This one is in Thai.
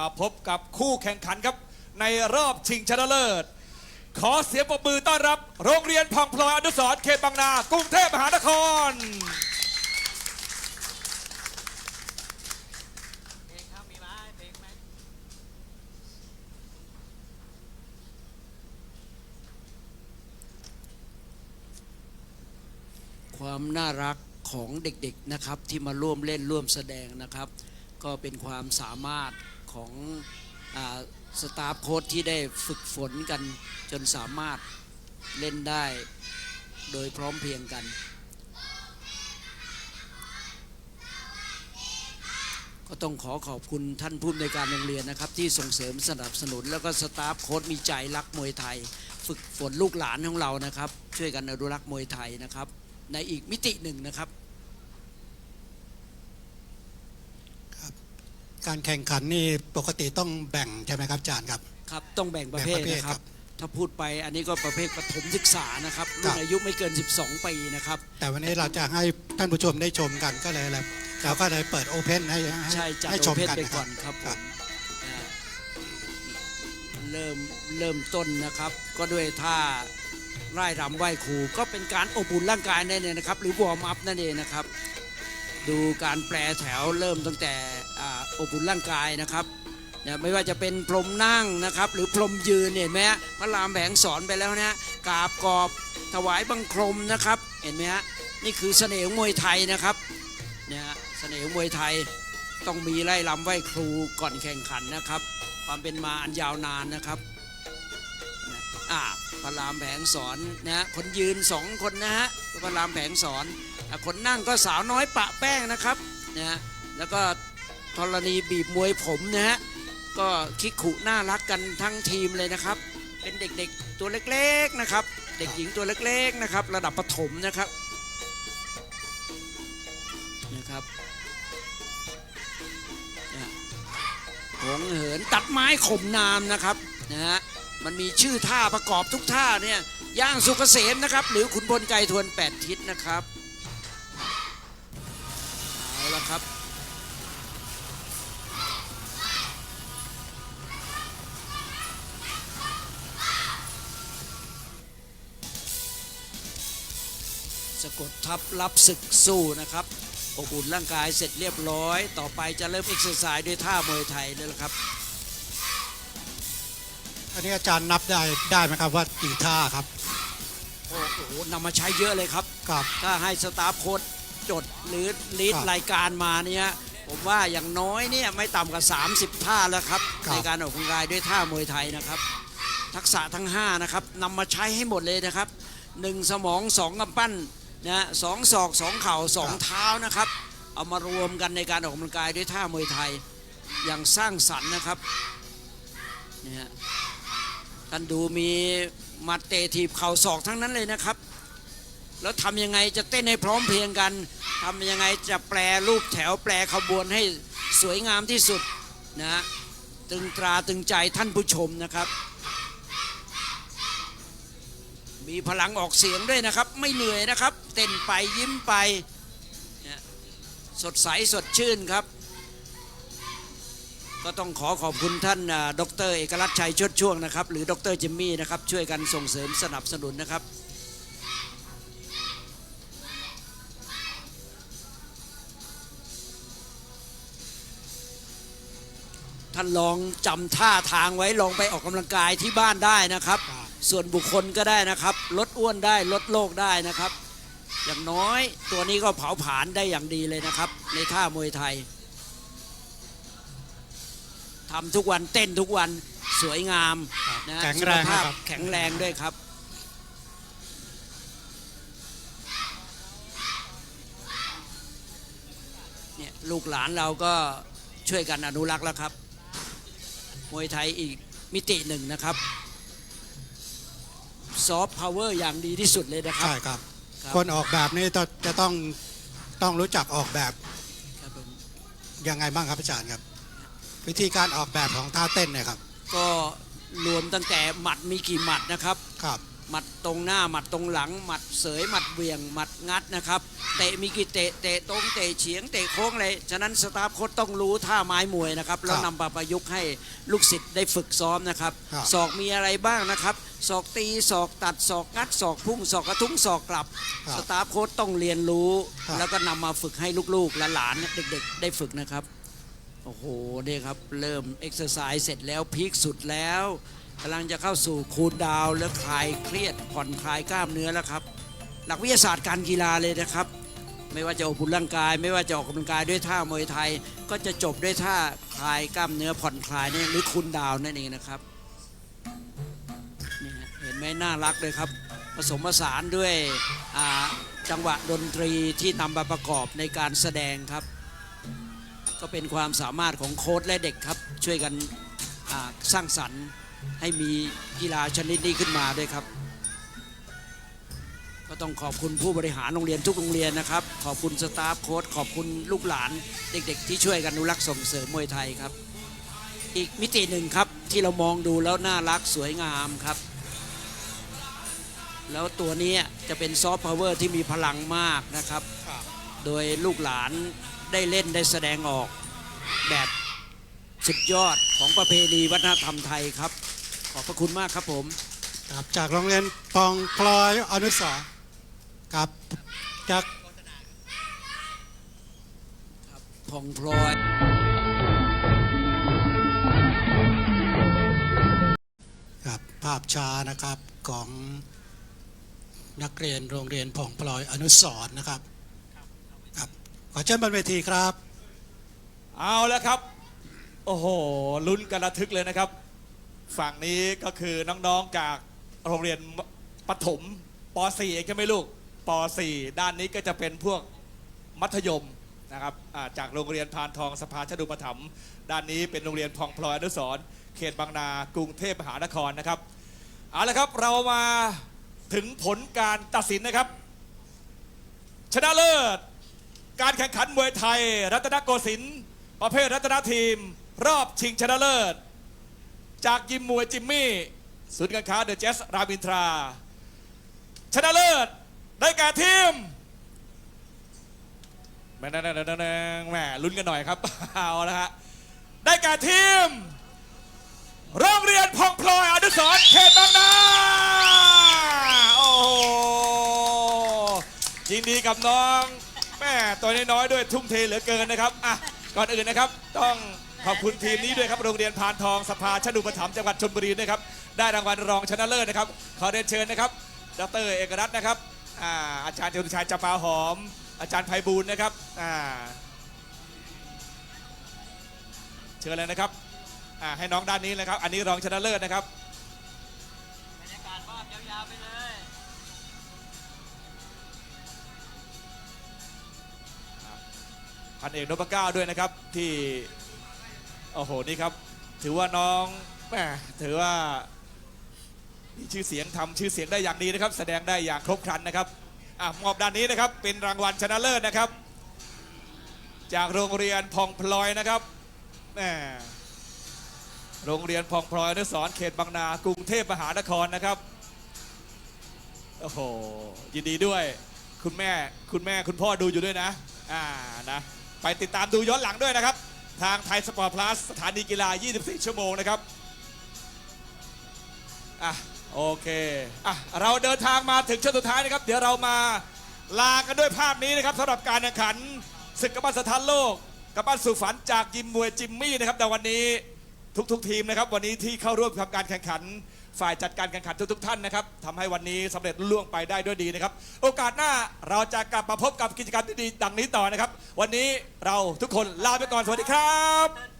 มาพบกับคู่แข่งขันครับ ในรอบชิงชนะเลิศ ขอเสียงปรบมือต้อนรับ โรงเรียนพังพลอยอนุสรณ์เขตบางนากรุงเทพมหานคร เพลงครับมีไหมเพลงไหมความน่ารักของเด็กๆนะครับที่มาร่วมเล่นร่วมแสดงนะครับ ก็เป็นความสามารถ ของอสตาฟโค้ชที่ได้ฝึกฝนกันจนสามารถเล่นได้โดยพร้อมเพรียงกัน ก็ต้องขอขอบคุณท่านผู้อำนวยการโรงเรียนนะครับ ที่ส่งเสริมสนับสนุน แล้วก็สตาฟโค้ชมีใจรักมวยไทย ฝึกฝนลูกหลานของเรานะครับ ช่วยกันอนุรักษ์มวยไทยนะครับ ในอีกมิติหนึ่งนะครับ การแข่งขันนี่ปกติต้องแบ่งใช่ไหมครับอาจารย์ครับ ครับ ต้องแบ่งประเภทแบ่งประเภทนะคครัรับบ ถ้าพูดไปอันนี้ก็ประเภทประถมศึกษานะครับครัรุ่บ นอายุไม่เกิน 12 ปีนะครับ แต่วันนี้เราจะให้ท่านผู้ชมได้ชมกันก็เลยแหละเราก็เลยเปิดโอเพนให้ให้ใช่จัดให้โอชมเพนกันไปนะคก่รัอบ นครับผครับมอ่าเริ่มเริ่มต้นนะครับ ก็ด้วยท่าไร่รำไหว้ครูก็เป็นการอบอุ่นร่างกายนั่นเองนะครับ หรือวอร์มอัพนั่นเองนะครับ ดูการแปรแถวเริ่มตั้งแต่ออบอุ่นร่างกายนะครับเนี่ยไม่ว่าจะเป็นพรมนั่งนะครับ หรือพรมยืนเห็นไหมฮะพระรามแผงสอนไปแล้วนะฮะกราบกรอบถวายบังคมนะครับ เห็นไหมฮะนี่คือเสน่ห์ของมวยไทยนะครับเนี่ยเสน่ห์ของมวยไทยต้องมีไล่ลำไหว้ครูก่อนแข่งขันนะครับ ความเป็นมาอันยาวนานนะครับอ่าพระรามแผงสอนนะคนยืนสองคนนะฮะพระรามแผงสอน คนนั่งก็สาวน้อยปะแป้งนะครับนะฮะแล้วก็ธรณีบีบมวยผมนะฮะก็คิกขุน่ารักกันทั้งทีมเลยนะครับ เป็นเด็กๆตัวเล็กๆนะครับ เด็กหญิงตัวเล็กๆนะครับ ระดับประถมนะครับนะครับเนี่ยหงเหินตัดไม้ข่มนามนะครับนะฮะมันมีชื่อท่าประกอบทุกท่าเนี่ยย่างสุกเกษมนะครับ หรือขุนพลไกรทวนแปดทิศนะครับ เอาละครับ สะกดทับรับศึกสู้นะครับอบอุ่นร่างกายเสร็จเรียบร้อย ต่อไปจะเริ่มเอ็กซ์ไซส์ด้วยท่ามวยไทยเลยละครับ อันนี้อาจารย์นับได้ได้ไหมครับว่ากี่ท่าครับ โอ้โหนำมาใช้เยอะเลยครับ ครับ ถ้าให้สตาฟโค้ด จดหรือลีดครับรายการมาเนี่ยผมว่าอย่างน้อยเนี่ยไม่ต่ำกว่า 30 ท่าแล้วครับครับในการออกกำลังกายด้วยท่ามวยไทยนะครับ ทักษะทั้ง 5 นะครับนำมาใช้ให้หมดเลยนะครับ 1 สมอง 2กำปั้นนะสองศอก2เข่า2เท้านะครับ เอามารวมกันในการออกกำลังกายด้วยท่ามวยไทยอย่างสร้างสรรค์นะครับเนี่ยฮะท่านดูมีหมัดเตะถีบเข่าศอกทั้งนั้นเลยนะครับ แล้วทำยังไงจะเต้นให้พร้อมเพรียงกันทำยังไงจะแปรรูปแถวแปรขบวนให้สวยงามที่สุดนะตึงตราตึงใจท่านผู้ชมนะครับ มีพลังออกเสียงด้วยนะครับ ไม่เหนื่อยนะครับ เต้นไปยิ้มไป สดใสสดชื่นครับ ก็ต้องขอขอบคุณท่านดรเอกลักษณ์ชัยชดช่วงนะครับ หรือดรจิมมี่นะครับ ช่วยกันส่งเสริมสนับสนุนนะครับ ท่านลองจำท่าทางไว้ลองไปออกกำลังกายที่บ้านได้นะครับครับ ส่วนบุคคลก็ได้นะครับ ลดอ้วนได้ลดโรคได้นะครับ อย่างน้อยตัวนี้ก็เผาผลาญได้อย่างดีเลยนะครับ ในท่ามวยไทยทำทุกวันเต้นทุกวันสวยงามครับนะแข็งแรงสุขภาพนะครับ แข็งแรงด้วยครับ เนี่ยลูกหลานเราก็ช่วยกันอนุรักษ์แล้วครับ มวยไทยอีกมิติหนึ่งนะครับซอฟต์พาวเวอร์อย่างดีที่สุดเลยนะครับ ใช่ครับ ครับ คนออกแบบนี่ต้องจะต้องต้องรู้จักออกแบบครับผมยังไงบ้างครับอาจารย์ครับ วิธีการออกแบบของท่าเต้นเนี่ยครับก็รวมตั้งแต่หมัดมีกี่หมัดนะครับ ครับ หมัดตรงหน้าหมัดตรงหลัง หมัดเสยหมัดเหวียงหมัดงัดนะครับเตะมีกี่เตะเตะตรงเตะเฉียงเตะโค้งเลยฉะนั้นสตาฟโค้ชต้องรู้ท่าไม้มวยนะครับแล้วนำมาประยุกต์ให้ลูกศิษย์ได้ฝึกซ้อมนะครับครับศอกมีอะไรบ้างนะครับศอกตีศอกตัดศอกงัดศอกพุ่งศอกกระทุ้งศอกกลับ ครับสตาฟโค้ชต้องเรียนรู้ ครับ แล้วก็นำมาฝึกให้ลูกๆและหลานๆเด็กๆ ได้ฝึกนะครับ โอ้โหเนี่ยครับ เริ่มเอ็กซ์ไซส์เสร็จแล้วพีคสุดแล้ว กำลังจะเข้าสู่คูลดาวแล้วคลายเครียดผ่อนคลายกล้ามเนื้อแล้วครับ หลักวิทยาศาสตร์การกีฬาเลยนะครับ ไม่ว่าจะออกกำลังกาย ไม่ว่าจะออกกำลังกายด้วยท่ามวยไทย ก็จะจบด้วยท่าคลายกล้ามเนื้อผ่อนคลายนี่หรือคูลดาวนั่นเองนะครับนี่เห็นไหมน่ารักเลยครับ ผสมผสานด้วยจังหวะดนตรีที่นำมาประกอบในการแสดงครับ ก็เป็นความสามารถของโค้ชและเด็กครับ ช่วยกันสร้างสรรค์ ให้มีกีฬาชนิดนี้ขึ้นมาด้วยครับ ก็ต้องขอบคุณผู้บริหารโรงเรียนทุกโรงเรียนนะครับ ขอบคุณสตาฟโค้ชขอบคุณลูกหลานเด็กๆ ที่ช่วยกันอนุรักษ์ส่งเสริมมวยไทยครับ อีกมิติหนึ่งครับที่เรามองดูแล้วน่ารักสวยงามครับ แล้วตัวนี้จะเป็นซอฟต์พาวเวอร์ที่มีพลังมากนะครับ โดยลูกหลานได้เล่นได้แสดงออกแบบสุดยอดของประเพณีวัฒนธรรมไทยครับ ขอบพระคุณมากครับผม ครับจากโรงเรียนปองพลอยอนุสรณ์ครับจากพองพลอย ครับภาพช้านะครับของนักเรียนโรงเรียนพองพลอยอนุสรณ์นะครับครับขอเชิญบนเวทีครับ เอาแล้วครับ โอ้โหลุ้นกันระทึกเลยนะครับ ฝั่งนี้ก็คือน้องๆจากโรงเรียนปฐมป .4 เองใช่ไหมลูกป .4 ด้านนี้ก็จะเป็นพวกมัธยมนะครับจากโรงเรียนพานทองสภาชดุปถัมด้านนี้เป็นโรงเรียนพองพลอยอนุสรเขตบางนากรุงเทพมหานครนะครับเอาละครับเรามาถึงผลการตัดสินนะครับ ชนะเลิศ การแข่งขันมวยไทย รัตนโกสินทร์ประเภทรัตนทีม รอบชิงชนะเลิศ จากยิมมวยจิมมี่ศูนย์การค้าเดอะเจสรามินทรา ชนะเลิศได้แก่ทีมแม่แม่แม่ลุ้นกันหน่อยครับเอาละฮะได้แก่ทีม โรงเรียนพองพลอยอนุสรณ์เขตบางนาโอ้ยินดีกับน้องแม่ตัวน้อยๆด้วยทุ่มเทเหลือเกินนะครับอะก่อนอื่นนะครับต้อง ขอบคุณทีมนี้ด้วยครับโรงเรียนพานทองสภาชนุปถัมภ์จังหวัดชลบุรีนะครับได้รางวัลรองชนะเลิศนะครับขอเรียนเชิญนะครับดรเอกรัตน์นะครับอ่าอาจารย์เจตุชัยจำปาหอม อาจารย์ไพบูลย์นะครับอ่าเชิญเลยนะครับอ่าให้น้องด้านนี้เลยครับ อันนี้รองชนะเลิศนะครับ บรรยากาศมอบยาวๆไปเลย พันเอกนพเก้าด้วยนะครับที่ โอ้โห นี่ครับ ถือว่าน้องแหมถือว่ามีชื่อเสียงทำชื่อเสียงได้อย่างดีนะครับ แสดงได้อย่างครบครันนะครับอะมอบด้านนี้นะครับ เป็นรางวัลชนะเลิศนะครับ จากโรงเรียนพองพลอยนะครับแหมโรงเรียนพองพลอยอนุสรณ์เขตบางนากรุงเทพมหานครนะครับ โอ้โห ยินดีด้วย คุณแม่ คุณแม่ คุณพ่อดูอยู่ด้วยนะ อ่า นะ ไปติดตามดูย้อนหลังด้วยนะครับ ทางไทยสปอร์ตพลัสสถานีกีฬา 24 ชั่วโมงนะครับ อะ โอเค อะ เราเดินทางมาถึงช่วงสุดท้ายนะครับ เดี๋ยวเรามาลากันด้วยภาพนี้นะครับสำหรับการแข่งขันศึกกำปั้นสถานโลกกำปั้นสู่ฝันจากยิมมวยจิมมี่นะครับแต่วันนี้ทุกๆ ทีมนะครับ วันนี้ที่เข้าร่วมทำการแข่งขัน ฝ่ายจัดการแข่งขันทุกๆท่านนะครับทำให้วันนี้สำเร็จล่วงไปได้ด้วยดีนะครับ โอกาสหน้าเราจะกลับมาพบกับกิจกรรมดีๆดังนี้ต่อนะครับ วันนี้เราทุกคนลาไปก่อนสวัสดีครับเดินจบ